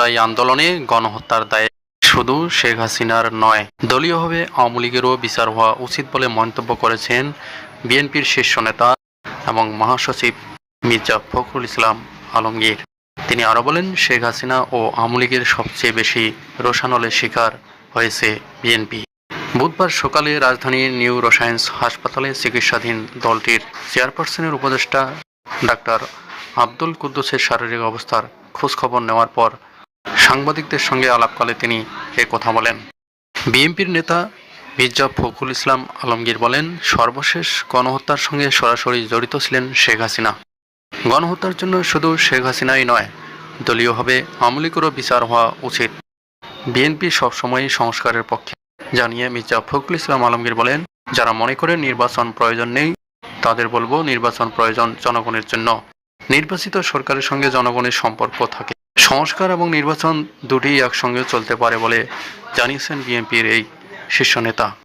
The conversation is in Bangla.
জুলাই আন্দোলনে গণহত্যার দায়ে শুধু শেখ হাসিনার নয়, দলীয়ভাবে আওয়ামী লীগেরও বিচার হওয়া উচিত বলে মন্তব্য করেছেন বিএনপির শীর্ষ নেতা এবং মহাসচিব মির্জা ফখরুল ইসলাম আলমগীর। তিনি আরও বলেন, শেখ হাসিনা ও আওয়ামী লীগের সবচেয়ে বেশি রোশানলের শিকার হয়েছে বিএনপি। বুধবার সকালে রাজধানীর নিউ রোসায়েন্স হাসপাতালে চিকিৎসাধীন দলটির চেয়ারপারসনের উপদেষ্টা ডাক্তার আব্দুল কুদ্দুসের শারীরিক অবস্থার খোঁজখবর নেওয়ার পর সাংবাদিকদের সঙ্গে আলাপকালে তিনি এ কথা বলেন। বিএনপির নেতা মির্জা ফখরুল ইসলাম আলমগীর বলেন, সর্বশেষ গণহত্যার সঙ্গে সরাসরি জড়িত ছিলেন শেখ হাসিনা। গণহত্যার জন্য শুধু শেখ হাসিনাই নয়, দলীয়ভাবে আওয়ামী লীগেরও বিচার হওয়া উচিত। বিএনপি সবসময়ই সংস্কারের পক্ষে। জানিয়ে মির্জা ফখরুল ইসলাম আলমগীর বলেন, যারা মনে করে নির্বাচন প্রয়োজন নেই, তাদের বলব নির্বাচন প্রয়োজন জনগণের জন্য। নির্বাচিত সরকারের সঙ্গে জনগণের সম্পর্ক থাকে। সংস্কার এবং নির্বাচন দুটিই একসঙ্গে চলতে পারে বলে জানিয়েছেন বিএনপির এই শীর্ষ নেতা।